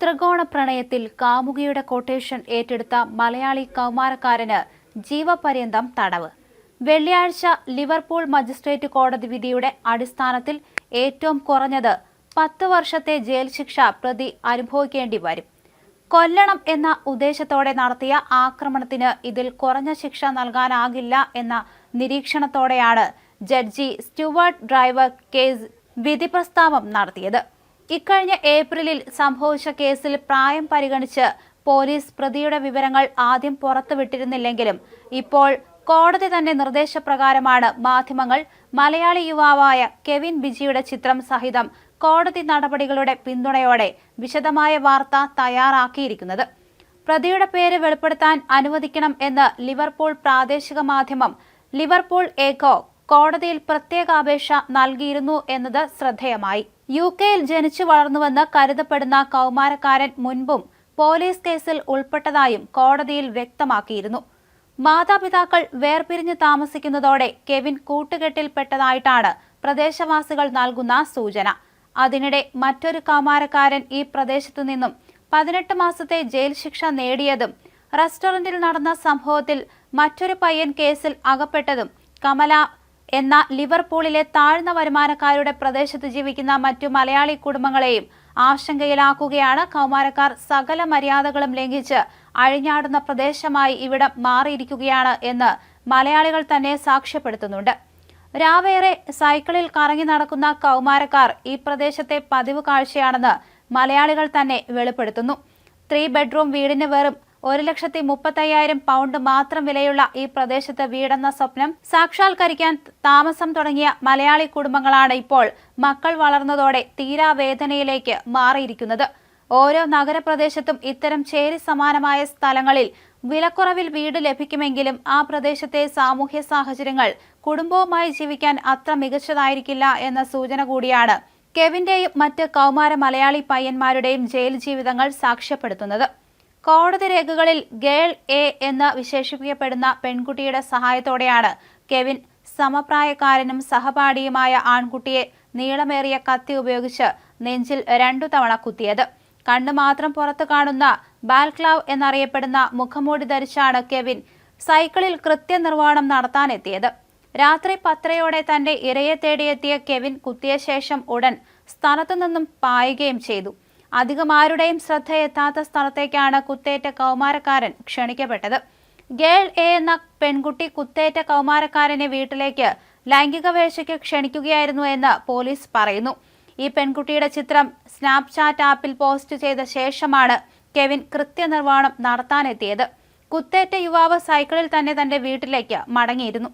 ത്രികോണ പ്രണയത്തിൽ കാമുകിയുടെ കൊട്ടേഷൻ ഏറ്റെടുത്ത മലയാളി കൗമാരക്കാരന് ജീവപര്യന്തം തടവ്. വെള്ളിയാഴ്ച ലിവർപൂൾ മജിസ്ട്രേറ്റ് കോടതി വിധിയുടെ അടിസ്ഥാനത്തിൽ ഏറ്റവും കുറഞ്ഞത് പത്ത് വർഷത്തെ ജയിൽ ശിക്ഷ പ്രതി അനുഭവിക്കേണ്ടി വരും. കൊല്ലണം എന്ന ഉദ്ദേശത്തോടെ നടത്തിയ ആക്രമണത്തിന് ഇതിൽ കുറഞ്ഞ ശിക്ഷ നൽകാനാകില്ല എന്ന നിരീക്ഷണത്തോടെയാണ് ജഡ്ജി സ്റ്റുവർട്ട് ഡ്രൈവർ കേസ് വിധി പ്രസ്താവം നടത്തിയത്. ഇക്കഴിഞ്ഞ ഏപ്രിലിൽ സംഭവിച്ച കേസിൽ പ്രായം പരിഗണിച്ച് പോലീസ് പ്രതിയുടെ വിവരങ്ങൾ ആദ്യം പുറത്തുവിട്ടിരുന്നില്ലെങ്കിലും ഇപ്പോൾ കോടതി തന്നെ നിർദ്ദേശപ്രകാരമാണ് മാധ്യമങ്ങൾ മലയാളി യുവാവായ കെവിൻ ബിജിയുടെ ചിത്രം സഹിതം കോടതി നടപടികളുടെ പിന്തുണയോടെ വിശദമായ വാർത്ത തയ്യാറാക്കിയിരിക്കുന്നത്. പ്രതിയുടെ പേര് വെളിപ്പെടുത്താൻ അനുവദിക്കണം എന്ന് ലിവർപൂൾ പ്രാദേശിക മാധ്യമം ലിവർപൂൾ ഏക്കോ കോടതിയിൽ പ്രത്യേക അപേക്ഷ നൽകിയിരുന്നു എന്നത് ശ്രദ്ധേയമായി. യു കെയിൽ ജനിച്ചു വളർന്നുവെന്ന് കരുതപ്പെടുന്ന കൗമാരക്കാരൻ മുൻപും പോലീസ് കേസിൽ ഉൾപ്പെട്ടതായും കോടതിയിൽ വ്യക്തമാക്കിയിരുന്നു. മാതാപിതാക്കൾ വേർപിരിഞ്ഞ് താമസിക്കുന്നതോടെ കെവിൻ കൂട്ടുകെട്ടിൽപ്പെട്ടതായിട്ടാണ് പ്രദേശവാസികൾ നൽകുന്ന സൂചന. അതിനിടെ മറ്റൊരു കൗമാരക്കാരൻ ഈ പ്രദേശത്തു നിന്നും പതിനെട്ട് മാസത്തെ ജയിൽ ശിക്ഷ നേടിയതും റെസ്റ്റോറന്റിൽ നടന്ന സംഭവത്തിൽ മറ്റൊരു പയ്യൻ കേസിൽ അകപ്പെട്ടതും കമല എന്ന ലിവർപൂളിലെ താഴ്ന്ന വരുമാനക്കാരുടെ പ്രദേശത്ത് ജീവിക്കുന്ന മറ്റു മലയാളി കുടുംബങ്ങളെയും ആശങ്കയിലാക്കുകയാണ്. കൗമാരക്കാർ സകല മര്യാദകളും ലംഘിച്ച് അഴിഞ്ഞാടുന്ന പ്രദേശമായി ഇവിടം മാറിയിരിക്കുകയാണ് എന്ന് മലയാളികൾ തന്നെ സാക്ഷ്യപ്പെടുത്തുന്നുണ്ട്. രാവേറെ സൈക്കിളിൽ കറങ്ങി നടക്കുന്ന കൗമാരക്കാർ ഈ പ്രദേശത്തെ പതിവ് കാഴ്ചയാണെന്ന് മലയാളികൾ തന്നെ വെളിപ്പെടുത്തുന്നു. ത്രീ ബെഡ്റൂം വീടിന് വെറും ഒരു ലക്ഷത്തി മുപ്പത്തയ്യായിരം പൗണ്ട് മാത്രം വിലയുള്ള ഈ പ്രദേശത്ത് വീടെന്ന സ്വപ്നം സാക്ഷാത്കരിക്കാൻ താമസം തുടങ്ങിയ മലയാളി കുടുംബങ്ങളാണ് ഇപ്പോൾ മക്കൾ വളർന്നതോടെ തീരാവേദനയിലേക്ക് മാറിയിരിക്കുന്നത്. ഓരോ നഗരപ്രദേശത്തും ഇത്തരം ചേരി സമാനമായ സ്ഥലങ്ങളിൽ വിലക്കുറവിൽ വീട് ലഭിക്കുമെങ്കിലും ആ പ്രദേശത്തെ സാമൂഹ്യ സാഹചര്യങ്ങൾ കുടുംബവുമായി ജീവിക്കാൻ അത്ര മികച്ചതായിരിക്കില്ല എന്ന സൂചന കൂടിയാണ് കെവിന്റെയും മറ്റ് കൗമാര മലയാളി പയ്യന്മാരുടെയും ജയിൽ ജീവിതങ്ങൾ സാക്ഷ്യപ്പെടുത്തുന്നത്. കോടതി രേഖകളിൽ ഗേൾ എ എന്ന് വിശേഷിപ്പിക്കപ്പെടുന്ന പെൺകുട്ടിയുടെ സഹായത്തോടെയാണ് കെവിൻ സമപ്രായക്കാരനും സഹപാഠിയുമായ ആൺകുട്ടിയെ നീളമേറിയ കത്തി ഉപയോഗിച്ച് നെഞ്ചിൽ രണ്ടു തവണ കുത്തിയത്. കണ്ണു മാത്രം പുറത്തു കാണുന്ന ബാൽക്ലാവ് എന്നറിയപ്പെടുന്ന മുഖംമൂടി ധരിച്ചാണ് കെവിൻ സൈക്കിളിൽ കൃത്യനിർവഹണം നടത്താനെത്തിയത്. രാത്രി പത്തരയോടെ തന്റെ ഇരയെ തേടിയെത്തിയ കെവിൻ കുത്തിയ ശേഷം ഉടൻ സ്ഥലത്തു നിന്നും പായുകയും ചെയ്തു. അധികം ആരുടെയും ശ്രദ്ധ എത്താത്ത സ്ഥലത്തേക്കാണ് കുത്തേറ്റ കൗമാരക്കാരൻ ക്ഷണിക്കപ്പെട്ടത്. ഗേൾ എ എന്ന പെൺകുട്ടി കുത്തേറ്റ കൗമാരക്കാരനെ വീട്ടിലേക്ക് ലൈംഗിക വേഴ്ചയ്ക്ക് ക്ഷണിക്കുകയായിരുന്നു എന്ന് പോലീസ് പറയുന്നു. ഈ പെൺകുട്ടിയുടെ ചിത്രം സ്നാപ്ചാറ്റ് ആപ്പിൽ പോസ്റ്റ് ചെയ്ത ശേഷമാണ് കെവിൻ കൃത്യനിർവഹണം നടത്താനെത്തിയത്. കുത്തേറ്റ യുവാവ് സൈക്കിളിൽ തന്നെ തന്റെ വീട്ടിലേക്ക് മടങ്ങിയിരുന്നു.